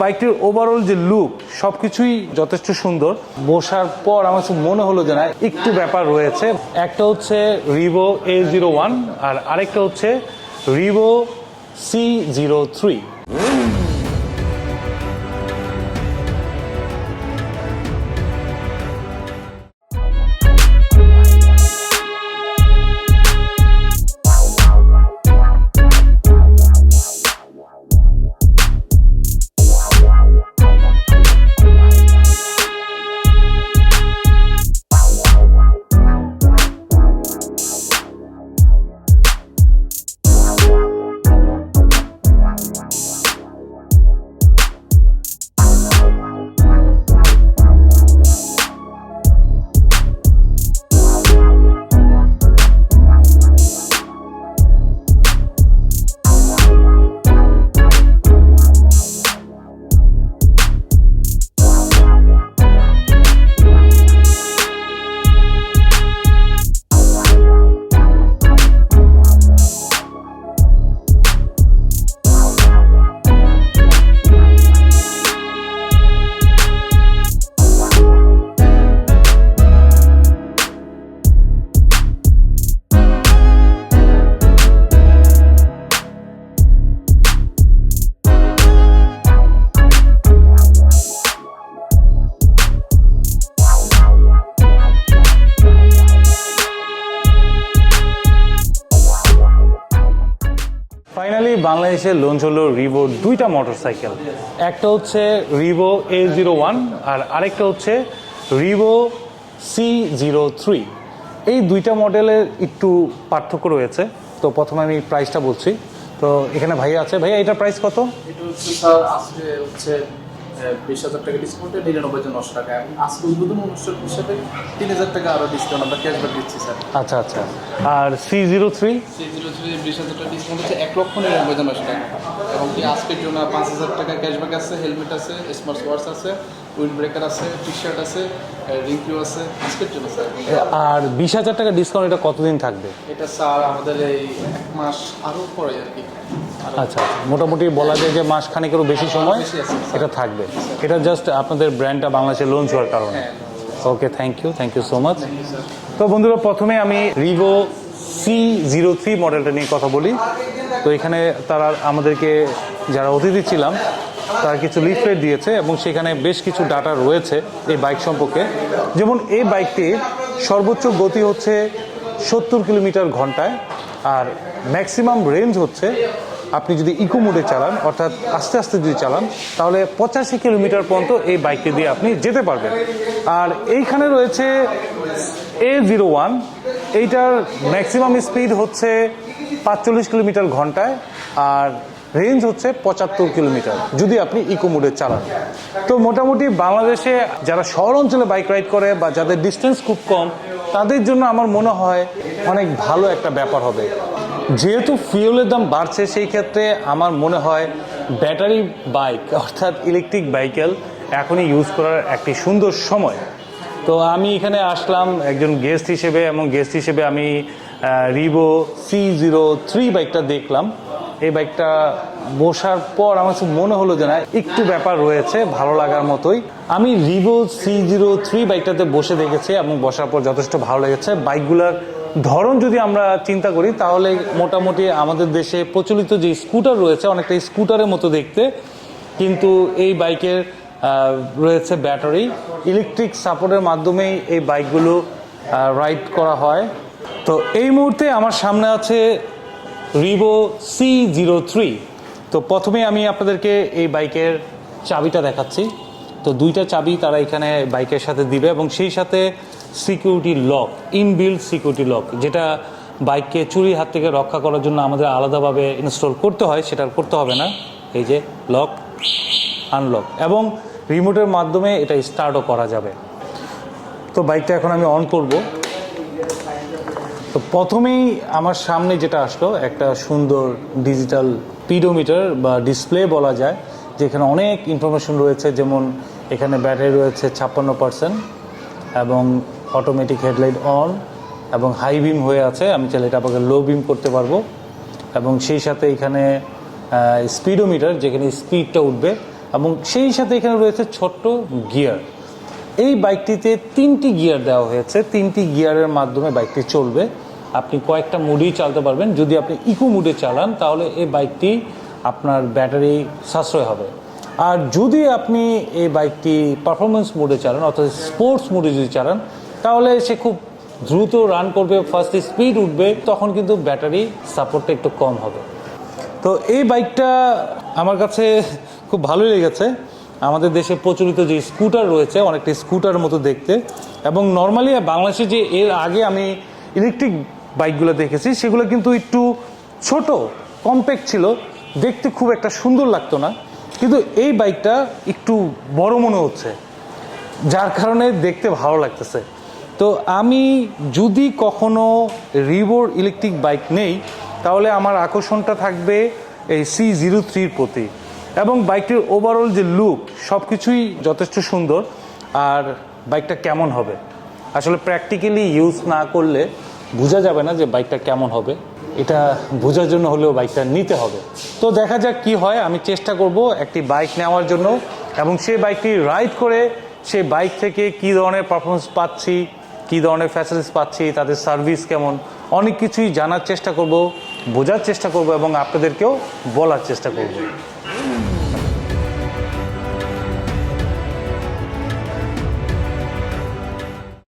বাইকটির ওভারঅল যে লুক সবকিছুই যথেষ্ট সুন্দর। বসার পর আমার মনে হলো যে না, একটু ব্যাপার রয়েছে। একটা হচ্ছে রিভো এ জিরো ওয়ান আর আরেকটা হচ্ছে Revoo C zero three finally বাংলাদেশে লঞ্চ হলো রিভো দুইটা মোটরসাইকেল একটা হচ্ছে রিভো এ জিরো ওয়ান আর আরেকটা হচ্ছে রিভো সি জিরো থ্রি এই দুইটা মডেলের একটু পার্থক্য রয়েছে। তো প্রথমে আমি প্রাইসটা বলছি। তো এখানে ভাইয়া আছে। ভাইয়া, এটার প্রাইস কত? হচ্ছে বিশ হাজার টাকা ডিসকাউন্টে নিরানব্বই জন নশো টাকা। এবং আজকে উদ্বোধন অনুষ্ঠান হিসেবে তিন হাজার টাকা আরও ডিসকাউন্ট আমরা ক্যাশব্যাক দিচ্ছি স্যার। আচ্ছা আচ্ছা। আর C zero three C zero three বিশ হাজার টাকা ডিসকাউন্ট হচ্ছে এক লক্ষ নিরানব্বই জন নশো টাকা। এবং কি আজকের জন্য পাঁচ হাজার টাকা ক্যাশব্যাক আছে হেলমেট আছে স্মার্ট ওয়াচ আছে উইন্ড ব্রেকার আছে টি শার্ট আছে রিঙ্কিউ আছে আজকের জন্য স্যার। আর বিশ হাজার টাকা ডিসকাউন্ট এটা কতদিন থাকবে? এটা স্যার আমাদের এই এক মাস আরও পরে আর কি। আচ্ছা আচ্ছা। মোটামুটি বলা যায় যে মাস খানিকেরও বেশি সময়। এটা থাকবে। এটা জাস্ট আপনাদের ব্র্যান্ডটা বাংলাদেশে লঞ্চ হওয়ার কারণে। Okay thank you thank you so much তো বন্ধুরা প্রথমে আমি রিভো সি জিরো থ্রি মডেলটা নিয়ে কথা বলি। তো এখানে তারা আমাদেরকে যারা অতিথি ছিলাম তারা কিছু লিফলেট দিয়েছে এবং সেখানে বেশ কিছু ডাটা রয়েছে এই বাইক সম্পর্কে। যেমন এই বাইকটির সর্বোচ্চ গতি হচ্ছে সত্তর কিলোমিটার ঘন্টায় আর ম্যাক্সিমাম রেঞ্জ হচ্ছে আপনি যদি ইকো মোডে চালান, অর্থাৎ আস্তে আস্তে যদি চালান, তাহলে পঁচাশি কিলোমিটার পর্যন্ত এই বাইকটি দিয়ে আপনি যেতে পারবেন। আর এইখানে রয়েছে এ জিরো ওয়ান এইটার ম্যাক্সিমাম স্পিড হচ্ছে পাঁচচল্লিশ কিলোমিটার ঘন্টায়, আর রেঞ্জ হচ্ছে পঁচাত্তর কিলোমিটার, যদি আপনি ইকো মোডে চালান। তো মোটামুটি বাংলাদেশে যারা শহর অঞ্চলে বাইক রাইড করে বা যাদের ডিস্টেন্স খুব কম, তাদের জন্য আমার মনে হয় অনেক ভালো একটা ব্যাপার হবে। যেহেতু ফিউলের দাম বাড়ছে, সেই ক্ষেত্রে আমার মনে হয় ব্যাটারি বাইক অর্থাৎ ইলেকট্রিক বাইকেল এখনই ইউজ করার একটি সুন্দর সময়। তো আমি এখানে আসলাম একজন গেস্ট হিসেবে এবং গেস্ট হিসেবে আমি রিভো সি জিরো থ্রি বাইকটা দেখলাম। এই বাইকটা বসার পর আমার মনে হলো যে না, একটু ব্যাপার রয়েছে, ভালো লাগার মতোই। আমি রিভো সি জিরো থ্রি বাইকটাতে বসে দেখেছি এবং বসার পর যথেষ্ট ভালো লেগেছে। বাইকগুলোর ধরন যদি আমরা চিন্তা করি, তাহলে মোটামুটি আমাদের দেশে প্রচলিত যে স্কুটার রয়েছে, অনেকটা স্কুটারের মতো দেখতে। কিন্তু এই বাইকের রয়েছে ব্যাটারি। ইলেকট্রিক সাপোর্টের মাধ্যমেই এই বাইকগুলো রাইড করা হয়। তো এই মুহূর্তে আমার সামনে আছে রিভো সি জিরো থ্রি তো প্রথমে আমি আপনাদেরকে এই বাইকের চাবিটা দেখাচ্ছি। তো দুইটা চাবি তারা এখানে বাইকের সাথে দিবে এবং সেই সাথে security lock inbuilt security lock যেটা বাইককে চুরির হাত থেকে রক্ষা করার জন্য আমাদের আলাদাভাবে ইনস্টল করতে হয়, সেটা করতে হবে না। এই যে লক আনলক এবং রিমোটের মাধ্যমে এটা স্টার্টও করা যাবে। তো বাইকটা এখন আমি অন করব। তো প্রথমেই আমার সামনে যেটা আসলো, একটা সুন্দর ডিজিটাল পিডোমিটার বা ডিসপ্লে বলা যায়, যেখানে অনেক ইনফরমেশন রয়েছে, যেমন এখানে ব্যাটারি রয়েছে ছাপ্পান্ন পার্সেন্ট এবং অটোমেটিক হেডলাইট অন এবং হাই বিম হয়ে আছে। আমি চাইলে এটা আপনাকে লো বিম করতে পারব। এবং সেই সাথে এখানে স্পিডোমিটার যেখানে স্পিডটা উঠবে এবং সেই সাথে এখানে রয়েছে ছোট্ট গিয়ার এই বাইকটিতে তিনটি গিয়ার দেওয়া হয়েছে। তিনটি গিয়ারের মাধ্যমে বাইকটি চলবে। আপনি কয়েকটা মুডেই চালাতে পারবেন। যদি আপনি ইকো মুডে চালান, তাহলে এই বাইকটি আপনার ব্যাটারি সাশ্রয় হবে। আর যদি আপনি এই বাইকটি পারফরমেন্স মোডে চালান, অর্থাৎ স্পোর্টস মোডে যদি চালান, তাহলে সে খুব দ্রুত রান করবে ফার্স্ট স্পিড উঠবে, তখন কিন্তু ব্যাটারি সাপোর্টটা একটু কম হবে। তো এই বাইকটা আমার কাছে খুব ভালোই লেগেছে। আমাদের দেশে প্রচলিত যে স্কুটার রয়েছে, অনেকটা স্কুটার মতো দেখতে। এবং নর্মালি বাংলাদেশে যে এর আগে আমি ইলেকট্রিক বাইকগুলো দেখেছি, সেগুলো কিন্তু একটু ছোট কম্প্যাক্ট ছিল। দেখতে খুব একটা সুন্দর লাগতো না। কিন্তু এই বাইকটা একটু বড় মনে হচ্ছে, যার কারণে দেখতে ভালো লাগতেছে। তো আমি যদি কখনো রিভোর ইলেকট্রিক বাইক নেই, তাহলে আমার আকর্ষণটা থাকবে এই সি জিরো থ্রির প্রতি। এবং বাইকটির ওভারঅল যে লুক সব কিছুই যথেষ্ট সুন্দর, আর বাইকটা কেমন হবে? আসলে প্র্যাকটিক্যালি ইউজ না করলে বোঝা যাবে না যে বাইকটা কেমন হবে। এটা বোঝার জন্য হলেও বাইকটা নিতে হবে। তো দেখা যাক কি হয়, আমি চেষ্টা করব একটি বাইক নেওয়ার জন্য এবং সেই বাইকটি রাইড করে সে বাইক থেকে কি ধরনের পারফরমেন্স পাচ্ছি, কি ধরনের ফ্যাসিলিটিস পাচ্ছি, তাদের সার্ভিস কেমন, অনেক কিছুই জানার চেষ্টা করব, বোঝার চেষ্টা করব এবং আপনাদেরকেও বলার চেষ্টা করব।